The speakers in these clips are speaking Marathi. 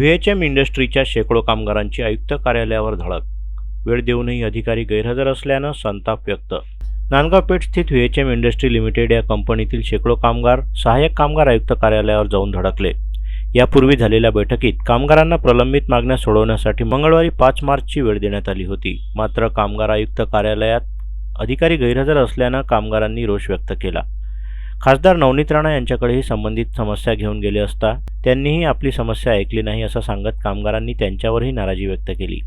व्ही एच एम इंडस्ट्रीच्या शेकडो कामगारांची आयुक्त कार्यालयावर धडक. वेळ देऊनही अधिकारी गैरहजर असल्यानं संताप व्यक्त. नांदगाव पेठ स्थित V H M industry limited या कंपनीतील शेकडो कामगार सहाय्यक कामगार आयुक्त कार्यालयावर जाऊन धडकले. यापूर्वी झालेल्या बैठकीत कामगारांना प्रलंबित मागण्या सोडवण्यासाठी मंगळवारी पाच मार्चची वेळ देण्यात आली होती. मात्र कामगार आयुक्त कार्यालयात अधिकारी गैरहजर असल्यानं कामगारांनी रोष व्यक्त केला. खासदार नवनीत राणा यांच्याकडेही संबंधित समस्या घेऊन गेले असता त्यांनीही आपली समस्या ऐकली नाही असं सांगत कामगारांनी त्यांच्यावरही नाराजी व्यक्त केली.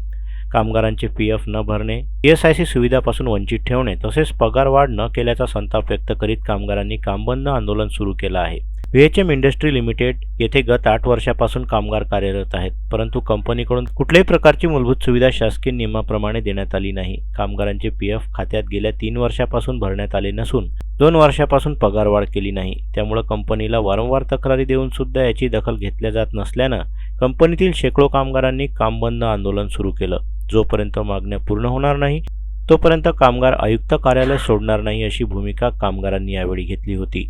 कामगारांचे पी एफ न भरणे ई एस आय सी सुविधापासून वंचित ठेवणे तसेच पगारवाढ न केल्याचा संताप व्यक्त करीत कामगारांनी कामबंद आंदोलन सुरू केलं आहे. V H M industry limited येथे गत आठ वर्षापासून कामगार कार्यरत आहेत परंतु कंपनीकडून कुठल्याही प्रकारची मूलभूत सुविधा शासकीय नियमाप्रमाणे देण्यात आली नाही. कामगारांचे पी एफ खात्यात गेल्या तीन वर्षापासून भरण्यात आले नसून दोन वर्षापासून पगारवाढ केली नाही. त्यामुळं कंपनीला वारंवार तक्रारी देऊन सुद्धा याची दखल घेतल्या जात नसल्यानं कंपनीतील शेकडो कामगारांनी कामबंद आंदोलन सुरू केलं. जोपर्यंत मागण्या पूर्ण होणार नाही तोपर्यंत कामगार आयुक्त कार्यालय सोडणार नाही अशी भूमिका कामगारांनी यावेळी घेतली होती.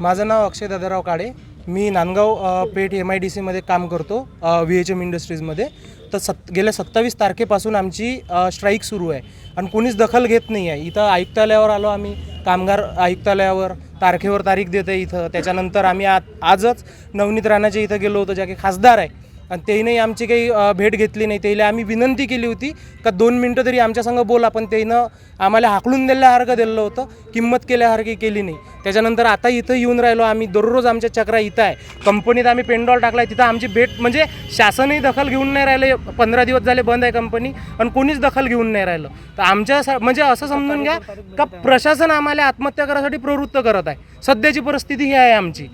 माझं नाव अक्षय दादाराव काळे. मी Nandgaon Peth M I D सीमध्ये काम करतो व्ही एच एम इंडस्ट्रीजमध्ये तर सत् गेल्या सत्तावीस तारखेपासून आमची स्ट्राईक सुरू आहे. आणि कोणीच दखल घेत नाही आहे. इथं आयुक्तालयावर आलो आम्ही. कामगार आयुक्तालयावर तारखेवर तारीख देते इथं. त्याच्यानंतर आम्ही आज आजच नवनीत राणाच्या इथं गेलो होतो ज्या काही खासदार आहे. आणि त्याने आमची काही भेट घेतली नाही. त्याला आम्ही विनंती केली होती का दोन मिनटं तरी आमच्यासंग बोला पण त्यानं आम्हाला हाकलून दिल्यासारखं दिलं होतं. किंमत केल्यासारखी केली नाही. त्याच्यानंतर आता इथं येऊन राहिलो आम्ही. दररोज आमच्या चक्रा इथं आहे. कंपनीत आम्ही पेंडॉल टाकला तिथं आमची भेट म्हणजे शासनही दखल घेऊन नाही राहिलं. पंधरा दिवस झाले बंद आहे कंपनी. आणि कोणीच दखल घेऊन नाही राहिलं. तर आमच्या म्हणजे असं समजून घ्या का प्रशासन आम्हाला आत्महत्या करायसाठी प्रवृत्त करत आहे. सध्याची परिस्थिती ही आहे आमची.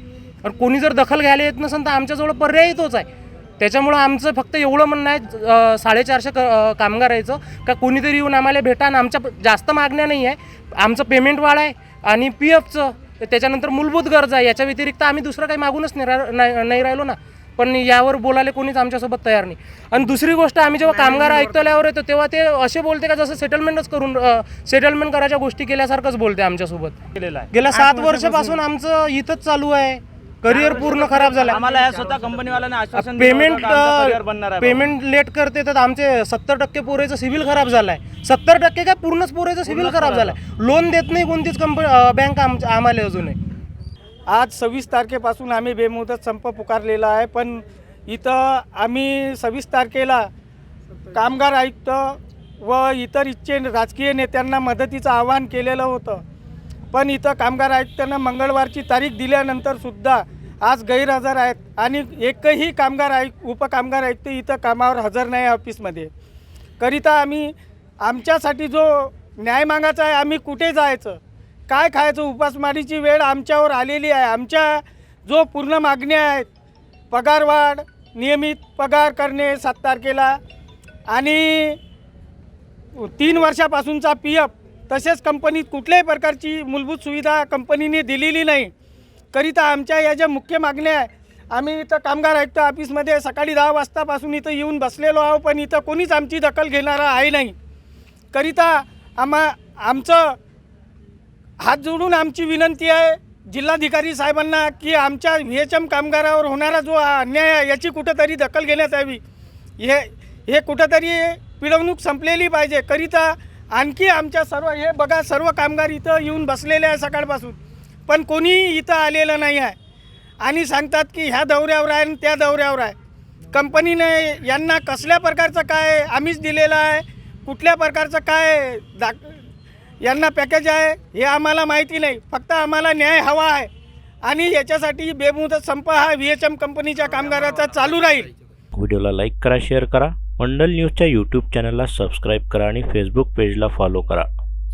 आणि कोणी जर दखल घ्यायला येत नसेल तर आमच्याजवळ पर्याय तोच आहे. त्याच्यामुळं आमचं फक्त एवढं म्हणणं आहे साडेचारशे क अं, कामगार यायचं का कोणीतरी येऊन आम्हाला भेटा आणि आमच्या जास्त मागण्या नाही आहे. आमचं पेमेंट वाढ आहे आणि पी एफचं त्याच्यानंतर मूलभूत गरज आहे. याच्या व्यतिरिक्त आम्ही दुसरं काही मागूनच नाही नाही नाही राहिलो ना. पण यावर बोलायला कोणीच आमच्यासोबत तयार नाही. आणि दुसरी गोष्ट आम्ही जेव्हा कामगार आयुक्तालयावर येतो तेव्हा ते असे बोलते का जसं सेटलमेंटच करून सेटलमेंट करायच्या गोष्टी केल्यासारखंच बोलते आमच्यासोबत. गेल्या सात वर्षापासून आमचं इथंच चालू आहे. करिअर पूर्ण खराब झालं. आम्हाला या स्वतः कंपनीवाल्याने आश्वासन पेमेंट पेमेंट लेट करते तर आमचे सत्तर टक्के पोरेचं सिव्हिल खराब झालाय. सत्तर टक्के काय पूर्णच पोरेचं सिव्हिल खराब झालाय. लोन देत नाही कोणतीच कंपनी बँक आम्हाला अजून आज सव्वीस तारखेपासून आम्ही बेमुदत संप पुकारलेला आहे पण इथं आम्ही सव्वीस तारखेला कामगार आयुक्त व इतर इच्छे राजकीय नेत्यांना मदतीचं आवाहन केलेलं होतं. पण इथं कामगार आयुक्तांना मंगळवारची तारीख दिल्यानंतर सुद्धा आज गैरहजर आहेत. आणि एकही कामगार आयुक्त उपकामगार आयुक्त इथं कामावर हजर नाही आहे ऑफिसमध्ये. करिता आम्ही आमच्यासाठी जो न्याय मागायचा आहे आम्ही कुठे जायचं? काय खायचं? उपासमारीची वेळ आमच्यावर आलेली आहे. आमच्या जो पूर्ण मागण्या आहेत पगारवाढ नियमित पगार करणे सात तारखेला आणि तीन वर्षापासूनचा पी एफ तसेच कंपनीत कुठल्याही प्रकारची मूलभूत सुविधा कंपनीने दिलेली नाही. करिता आमच्या या ज्या मुख्य मागण्या आहे आम्ही इथं कामगार आयुक्त ऑफिसमध्ये सकाळी दहा वाजतापासून इथं येऊन बसलेलो आहो पण इथं कोणीच आमची दखल घेणारा आहे नाही. करिता आम्हा आमचं हात जोडून आमची विनंती आहे जिल्हाधिकारी साहेबांना की आमच्या व्ही एच एम कामगारावर होणारा जो अन्याय आहे याची कुठंतरी दखल घेण्यात यावी. हे हे कुठंतरी पिळवणूक संपलेली पाहिजे. करिता आणखी आमच्या सर्व हे बघा सर्व कामगार इथं येऊन बसलेले आहे सकाळपासून. पण कोणी इथं आलेलं नाही आहे. आणि सांगतात की ह्या दौऱ्यावर आहे आणि त्या दौऱ्यावर आहे. कंपनीने यांना कसल्या प्रकारचं काय आम्हीच दिलेलं आहे? कुठल्या प्रकारचं काय दा यांना पॅकेज आहे? हे आम्हाला माहिती नाही. फक्त आम्हाला न्याय हवा आहे. आणि याच्यासाठी बेमुदत संप हा व्ही एच एम कंपनीच्या कामगाराचा चालू राहील. व्हिडिओला लाईक करा शेअर करा. मंडल न्यूजच्या यूट्यूब चॅनलला सबस्क्राईब करा आणि फेसबुक पेजला फॉलो करा.